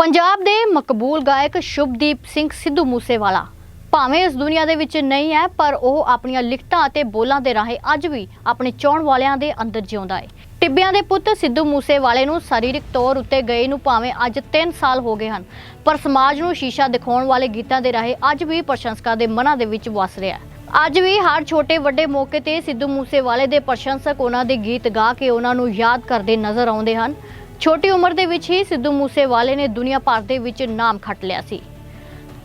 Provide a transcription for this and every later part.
ਪੰਜਾਬ ਦੇ ਮਕਬੂਲ ਗਾਇਕ ਸ਼ੁਭਦੀਪ ਸਿੰਘ ਸਿੱਧੂ ਮੂਸੇਵਾਲਾ। ਭਾਵੇਂ ਇਸ ਦੁਨੀਆ ਦੇ ਵਿੱਚ ਨਹੀਂ ਹੈ, ਪਰ ਉਹ ਆਪਣੀਆਂ ਲਿਖਤਾਂ ਅਤੇ ਬੋਲਾਂ ਦੇ ਰਾਹੀਂ ਅੱਜ ਵੀ ਆਪਣੇ ਚਾਹਣ ਵਾਲਿਆਂ ਦੇ ਅੰਦਰ ਜਿਉਂਦਾ ਹੈ। ਟਿੱਬਿਆਂ ਦੇ ਪੁੱਤ ਸਿੱਧੂ ਮੂਸੇਵਾਲੇ ਨੂੰ ਸਰੀਰਕ ਤੌਰ ਉੱਤੇ ਗਏ ਨੂੰ ਭਾਵੇਂ ਅੱਜ 3 ਸਾਲ ਹੋ ਗਏ ਹਨ, ਪਰ ਸਮਾਜ ਨੂੰ ਸ਼ੀਸ਼ਾ ਦਿਖਾਉਣ ਵਾਲੇ ਗੀਤਾਂ ਦੇ ਰਾਹੀਂ ਅੱਜ ਵੀ ਪ੍ਰਸ਼ੰਸਕਾਂ ਦੇ ਮਨਾਂ ਦੇ ਵਿੱਚ ਵਸ ਰਿਹਾ ਹੈ। ਅੱਜ ਵੀ ਹਰ ਛੋਟੇ ਵੱਡੇ ਮੌਕੇ ਤੇ ਸਿੱਧੂ ਮੂਸੇਵਾਲੇ ਦੇ ਪ੍ਰਸ਼ੰਸਕ ਉਹਨਾਂ ਦੇ ਗੀਤ ਗਾ ਕੇ ਉਹਨਾਂ ਨੂੰ ਯਾਦ ਕਰਦੇ ਨਜ਼ਰ ਆਉਂਦੇ ਹਨ। ਛੋਟੀ ਉਮਰ ਦੇ ਵਿੱਚ ਹੀ ਸਿੱਧੂ ਮੂਸੇਵਾਲੇ ਨੇ ਦੁਨੀਆ ਭਰ ਦੇ ਵਿੱਚ ਨਾਮ ਖੱਟ ਲਿਆ ਸੀ।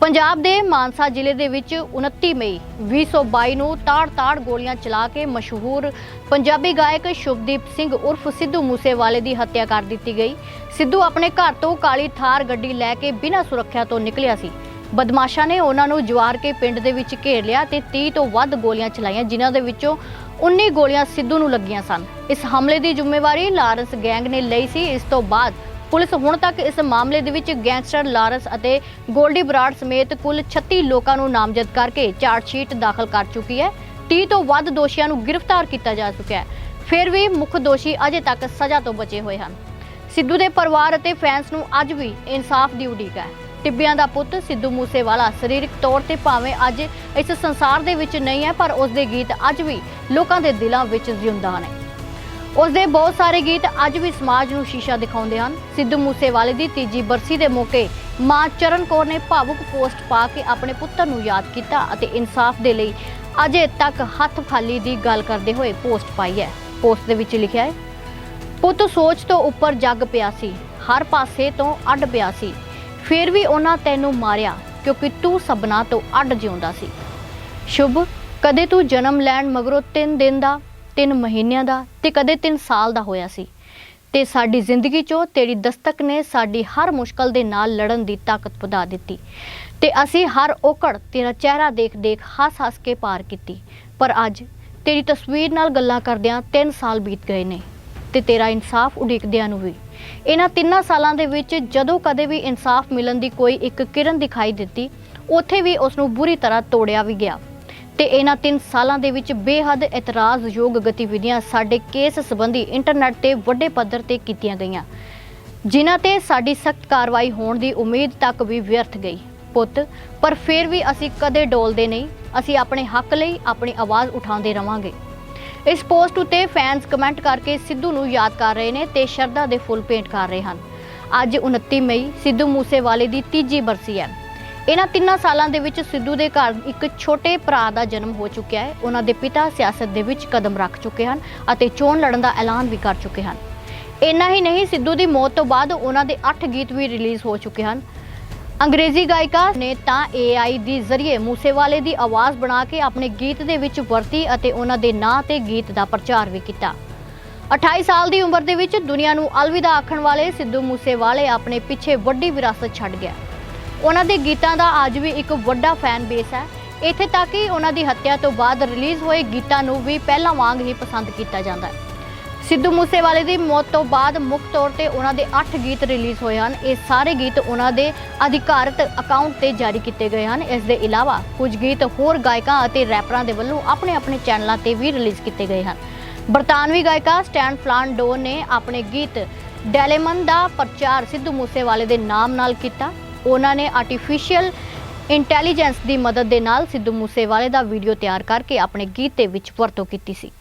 ਪੰਜਾਬ ਦੇ ਮਾਨਸਾ ਜ਼ਿਲ੍ਹੇ ਦੇ ਵਿੱਚ 29 ਮਈ 2022 ਨੂੰ ਤਾੜ-ਤਾੜ ਗੋਲੀਆਂ ਚਲਾ ਕੇ ਮਸ਼ਹੂਰ ਪੰਜਾਬੀ ਗਾਇਕ ਸ਼ੁਭਦੀਪ ਸਿੰਘ ਉਰਫ ਸਿੱਧੂ ਮੂਸੇਵਾਲੇ ਦੀ ਹੱਤਿਆ ਕਰ ਦਿੱਤੀ ਗਈ। ਸਿੱਧੂ ਆਪਣੇ ਘਰ ਤੋਂ ਕਾਲੀ ਥਾਰ ਗੱਡੀ ਲੈ ਕੇ ਬਿਨਾਂ ਸੁਰੱਖਿਆ ਤੋਂ ਨਿਕਲਿਆ ਸੀ। ਬਦਮਾਸ਼ਾਂ ਨੇ ਉਹਨਾਂ ਨੂੰ ਜਵਾਰ ਕੇ ਪਿੰਡ ਦੇ ਵਿੱਚ ਘੇਰ ਲਿਆ ਤੇ 30 ਤੋਂ ਵੱਧ ਗੋਲੀਆਂ ਚਲਾਈਆਂ, ਜਿਨ੍ਹਾਂ ਦੇ ਵਿੱਚੋਂ 19 ਗੋਲੀਆਂ ਸਿੱਧੂ ਨੂੰ ਲੱਗੀਆਂ ਸਨ। ਇਸ ਹਮਲੇ ਦੀ ਜ਼ਿੰਮੇਵਾਰੀ ਲਾਰੈਂਸ ਗੈਂਗ ਨੇ ਲਈ ਸੀ। ਇਸ ਤੋਂ ਬਾਅਦ ਪੁਲਿਸ ਹੁਣ ਤੱਕ ਇਸ ਮਾਮਲੇ ਦੇ ਵਿੱਚ ਗੈਂਗਸਟਰ ਲਾਰੈਂਸ ਅਤੇ ਗੋਲਡੀ ਬਰਾੜ ਸਮੇਤ ਕੁੱਲ 36 ਲੋਕਾਂ ਨੂੰ ਨਾਮਜ਼ਦ ਕਰਕੇ ਚਾਰਜ ਸ਼ੀਟ ਦਾਖਲ ਕਰ ਚੁੱਕੀ ਹੈ। 30 ਤੋਂ ਵੱਧ ਦੋਸ਼ੀਆਂ ਨੂੰ ਗ੍ਰਿਫਤਾਰ ਕੀਤਾ ਜਾ ਚੁੱਕਿਆ ਹੈ। ਫਿਰ ਵੀ ਮੁੱਖ ਦੋਸ਼ੀ ਅਜੇ ਤੱਕ ਸਜ਼ਾ ਤੋਂ ਬਚੇ ਹੋਏ ਹਨ। ਸਿੱਧੂ ਦੇ ਪਰਿਵਾਰ ਅਤੇ ਫੈਨਸ ਨੂੰ ਅੱਜ ਵੀ ਇਨਸਾਫ ਦੀ ਉਡੀਕ ਹੈ। ਟਿੱਬਿਆਂ ਦਾ ਪੁੱਤ ਸਿੱਧੂ ਮੂਸੇਵਾਲਾ ਸਰੀਰਕ ਤੌਰ ਤੇ ਭਾਵੇਂ ਅੱਜ ਇਸ ਸੰਸਾਰ ਦੇ ਵਿੱਚ ਨਹੀਂ ਹੈ, ਪਰ ਉਸ ਦੇ ਗੀਤ ਅੱਜ ਵੀ ਲੋਕਾਂ ਦੇ ਦਿਲਾਂ ਵਿੱਚ ਜਿਉਂਦਾ ਨੇ। ਉਸ ਦੇ ਬਹੁਤ ਸਾਰੇ ਗੀਤ ਅੱਜ ਵੀ ਸਮਾਜ ਨੂੰ ਸ਼ੀਸ਼ਾ ਦਿਖਾਉਂਦੇ ਹਨ। ਸਿੱਧੂ ਮੂਸੇਵਾਲੇ ਦੀ ਤੀਜੀ ਬਰਸੀ ਦੇ ਮੌਕੇ ਮਾਂ ਚਰਨ ਕੌਰ ਨੇ ਭਾਵੁਕ ਪੋਸਟ ਪਾ ਕੇ ਆਪਣੇ ਪੁੱਤਰ ਨੂੰ ਯਾਦ ਕੀਤਾ ਅਤੇ ਇਨਸਾਫ ਦੇ ਲਈ ਅਜੇ ਤੱਕ ਹੱਥ ਖਾਲੀ ਦੀ ਗੱਲ ਕਰਦੇ ਹੋਏ ਪੋਸਟ ਪਾਈ ਹੈ। ਪੋਸਟ ਦੇ ਵਿੱਚ ਲਿਖਿਆ ਹੈ, ਪੁੱਤ ਸੋਚ ਤੋਂ ਉੱਪਰ ਜੱਗ ਪਿਆ ਸੀ, ਹਰ ਪਾਸੇ ਤੋਂ ਅੱਡ ਪਿਆ ਸੀ। ਫਿਰ ਵੀ ਉਹਨਾਂ ਤੈਨੂੰ ਮਾਰਿਆ, ਕਿਉਂਕਿ ਤੂੰ ਸਭਨਾ ਤੋਂ ਅੱਡ ਜਿਉਂਦਾ ਸੀ। ਸ਼ੁਭ, ਕਦੇ ਤੂੰ ਜਨਮ ਲੈਣ ਮਗਰੋਂ 3 ਦਿਨ ਦਾ 3 ਮਹੀਨਿਆਂ ਦਾ ਤੇ ਕਦੇ 3 ਸਾਲ ਦਾ ਹੋਇਆ ਸੀ। ਤੇ ਸਾਡੀ ਜ਼ਿੰਦਗੀ 'ਚੋਂ ਤੇਰੀ ਦਸਤਕ ਨੇ ਸਾਡੀ ਹਰ ਮੁਸ਼ਕਲ ਦੇ ਨਾਲ ਲੜਨ ਦੀ ਤਾਕਤ ਵਧਾ ਦਿੱਤੀ। ਤੇ ਅਸੀਂ ਹਰ ਔਕੜ ਤੇਰਾ ਚਿਹਰਾ ਦੇਖ-ਦੇਖ, ਹੱਸ-ਹੱਸ ਕੇ ਪਾਰ ਕੀਤੀ। ਪਰ ਅੱਜ ਤੇਰੀ ਤਸਵੀਰ ਨਾਲ ਗੱਲਾਂ ਕਰਦਿਆਂ 3 ਸਾਲ ਬੀਤ ਗਏ ਨੇ। ਤੇ ਤੇਰਾ ਇਨਸਾਫ ਉਡੀਕਦਿਆਂ ਨੂੰ ਵੀ। ਇਹਨਾਂ ਤਿੰਨਾਂ ਸਾਲਾਂ ਦੇ ਵਿੱਚ ਜਦੋਂ ਕਦੇ ਵੀ ਇਨਸਾਫ ਮਿਲਣ ਦੀ ਕੋਈ ਇੱਕ ਕਿਰਨ ਦਿਖਾਈ ਦਿੱਤੀ, ਉੱਥੇ ਵੀ ਉਸ ਨੂੰ ਬੁਰੀ ਤਰ੍ਹਾਂ ਤੋੜਿਆ ਵੀ ਗਿਆ। ਤੇ ਇਹਨਾਂ ਤਿੰਨ ਸਾਲਾਂ ਦੇ ਵਿੱਚ ਬੇਹੱਦ ਇਤਰਾਜ਼ਯੋਗ ਗਤੀਵਿਧੀਆਂ ਸਾਡੇ ਕੇਸ ਸੰਬੰਧੀ ਇੰਟਰਨੈਟ ਤੇ ਵੱਡੇ ਪੱਧਰ ਤੇ ਕੀਤੀਆਂ ਗਈਆਂ, ਜਿਨ੍ਹਾਂ ਤੇ ਸਾਡੀ ਸਖਤ ਕਾਰਵਾਈ ਹੋਣ ਦੀ ਉਮੀਦ ਤੱਕ ਵੀ ਵਿਅਰਥ ਗਈ। ਪੁੱਤ, ਪਰ ਫਿਰ ਵੀ ਅਸੀਂ ਕਦੇ ਡੋਲਦੇ ਨਹੀਂ, ਅਸੀਂ ਆਪਣੇ ਹੱਕ ਲਈ ਆਪਣੀ ਆਵਾਜ਼ ਉਠਾਉਂਦੇ ਰਵਾਂਗੇ। ਇਸ ਪੋਸਟ ਉਤੇ ਫੈਨਸ ਕਮੈਂਟ ਕਰਕੇ ਸਿੱਧੂ ਨੂੰ ਯਾਦ ਕਰ ਰਹੇ ਨੇ ਤੇ ਸ਼ਰਧਾ ਦੇ ਫੁੱਲ ਭੇਂਟ ਕਰ ਰਹੇ ਹਨ। ਅੱਜ 29 ਮਈ, ਸਿੱਧੂ ਮੂਸੇਵਾਲੇ ਦੀ ਤੀਜੀ ਬਰਸੀ ਹੈ। ਇਹਨਾਂ ਤਿੰਨਾਂ ਸਾਲਾਂ ਦੇ ਵਿੱਚ ਸਿੱਧੂ ਦੇ ਘਰ ਇੱਕ ਛੋਟੇ ਭਰਾ ਦਾ ਜਨਮ ਹੋ ਚੁੱਕਿਆ ਹੈ। ਉਹਨਾਂ ਦੇ ਪਿਤਾ ਸਿਆਸਤ ਦੇ ਵਿੱਚ ਕਦਮ ਰੱਖ ਚੁੱਕੇ ਹਨ ਅਤੇ ਚੋਣ ਲੜਨ ਦਾ ਐਲਾਨ ਵੀ ਕਰ ਚੁੱਕੇ ਹਨ। ਇੰਨਾ ਹੀ ਨਹੀਂ, ਸਿੱਧੂ ਦੀ ਮੌਤ ਤੋਂ ਬਾਅਦ ਉਹਨਾਂ ਦੇ 8 ਗੀਤ ਵੀ ਰਿਲੀਜ਼ ਹੋ ਚੁੱਕੇ ਹਨ। ਅੰਗਰੇਜ਼ੀ ਗਾਇਕਾ ਨੇ ਤਾਂ AI ਦੀ ਜ਼ਰੀਏ ਮੂਸੇਵਾਲੇ ਦੀ ਆਵਾਜ਼ ਬਣਾ ਕੇ ਆਪਣੇ ਗੀਤ ਦੇ ਵਿੱਚ ਵਰਤੀ ਅਤੇ ਉਹਨਾਂ ਦੇ ਨਾਂ ਤੇ ਗੀਤ ਦਾ ਪ੍ਰਚਾਰ ਵੀ ਕੀਤਾ। 28 ਸਾਲ ਦੀ ਉਮਰ ਦੇ ਵਿੱਚ ਦੁਨੀਆ ਨੂੰ ਅਲਵਿਦਾ ਆਖਣ ਵਾਲੇ ਸਿੱਧੂ ਮੂਸੇਵਾਲੇ ਆਪਣੇ ਪਿੱਛੇ ਵੱਡੀ ਵਿਰਾਸਤ ਛੱਡ ਗਿਆ। ਉਹਨਾਂ ਦੇ ਗੀਤਾਂ ਦਾ ਅੱਜ ਵੀ ਇੱਕ ਵੱਡਾ ਫੈਨ ਬੇਸ ਹੈ। ਇੱਥੇ ਤੱਕ ਕਿ ਉਹਨਾਂ ਦੀ ਹੱਤਿਆ ਤੋਂ ਬਾਅਦ ਰਿਲੀਜ਼ ਹੋਏ ਗੀਤਾਂ ਨੂੰ ਵੀ ਪਹਿਲਾਂ ਵਾਂਗ ਹੀ ਪਸੰਦ ਕੀਤਾ ਜਾਂਦਾ ਹੈ। ਸਿੱਧੂ ਮੂਸੇਵਾਲੇ ਦੀ ਮੌਤ ਤੋਂ ਬਾਅਦ ਮੁੱਖ ਤੌਰ ਤੇ ਉਹਨਾਂ ਦੇ 8 ਗੀਤ ਰਿਲੀਜ਼ ਹੋਏ ਹਨ। ਇਹ ਸਾਰੇ ਗੀਤ ਉਹਨਾਂ ਦੇ ਅਧਿਕਾਰਤ ਅਕਾਊਂਟ ਤੇ ਜਾਰੀ ਕੀਤੇ ਗਏ ਹਨ। ਇਸ ਦੇ ਇਲਾਵਾ ਕੁਝ ਗੀਤ ਹੋਰ ਗਾਇਕਾਂ ਅਤੇ ਰੈਪਰਾਂ ਦੇ ਵੱਲੋਂ ਆਪਣੇ ਆਪਣੇ ਚੈਨਲਾਂ ਤੇ ਵੀ ਰਿਲੀਜ਼ ਕੀਤੇ ਗਏ ਹਨ। ਬਰਤਾਨਵੀ ਗਾਇਕਾ ਸਟੈਨ ਫਲਾਨ ਡੋ ਨੇ ਆਪਣੇ ਗੀਤ ਡੈਲੇਮਨ ਦਾ ਪ੍ਰਚਾਰ ਸਿੱਧੂ ਮੂਸੇਵਾਲੇ ਦੇ ਨਾਮ ਨਾਲ ਕੀਤਾ। ਉਹਨਾਂ ਨੇ ਆਰਟੀਫੀਸ਼ੀਅਲ ਇੰਟੈਲੀਜੈਂਸ ਦੀ ਮਦਦ ਦੇ ਨਾਲ ਸਿੱਧੂ ਮੂਸੇਵਾਲੇ ਦਾ ਵੀਡੀਓ ਤਿਆਰ ਕਰਕੇ ਆਪਣੇ ਗੀਤ ਦੇ ਵਿੱਚ ਵਰਤੋਂ ਕੀਤੀ ਸੀ।